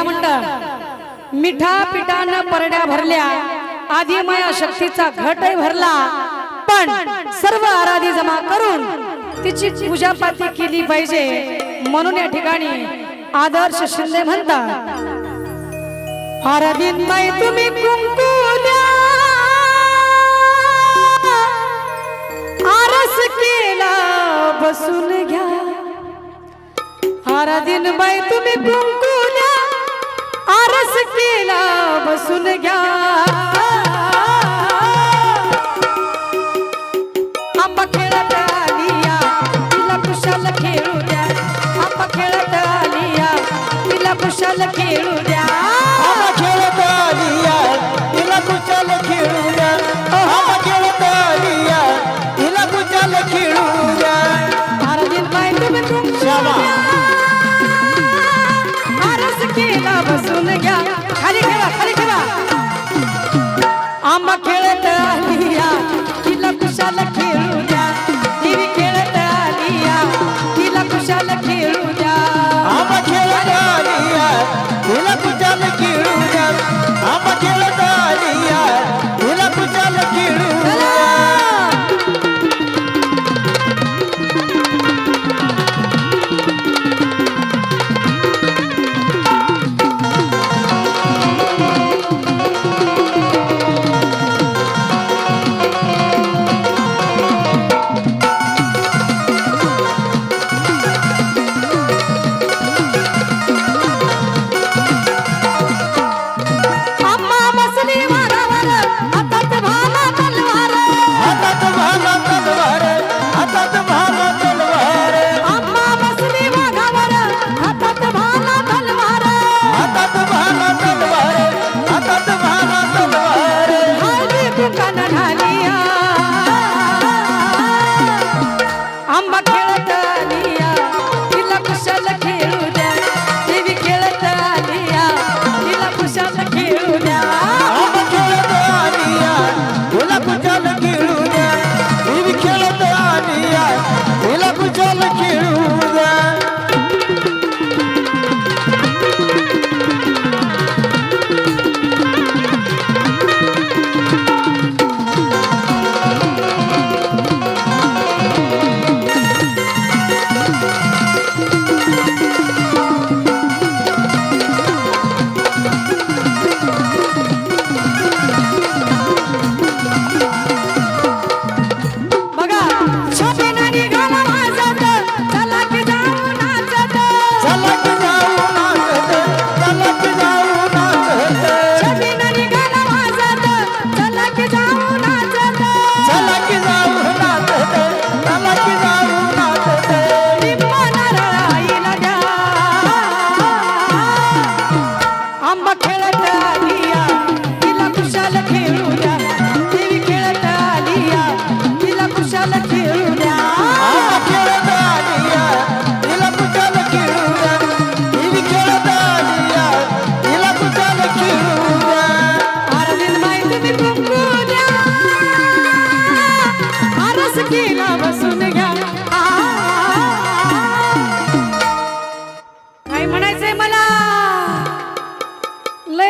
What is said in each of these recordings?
ह्यांना म्हणत मिठा पिठानं परड्या भरल्या आधी माया शक्तीचा घटही भरला पण सर्व आराधी जमा करून तिची पूजापाती केली पाहिजे. म्हणून या ठिकाणी आदर्श शिंदे म्हणतात आराधीन बाई तुम्ही कुंकुल्या आरस केला बसून घ्या. आराधीन बाई तुम्ही कुंकू बसून घ्या. आंबा खेळत आलिया तिला कुशाला खेळू द्या. आंबा खेळत आलिया तिला खेळू द्या.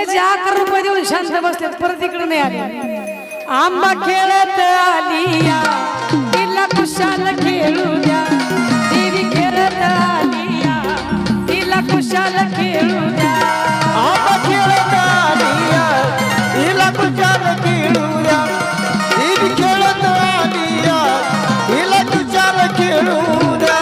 नाही अकरा रुपये देऊन शांत बसले परत इकडे नाही आले. आंबा खेळत आली तिला कुशाल खेळू द्या. देवी खेळत आली तिला कुशाल खेळू द्या. खेळत आली तिला खेळू द्या. देवी खेळत आली खेळू द्या.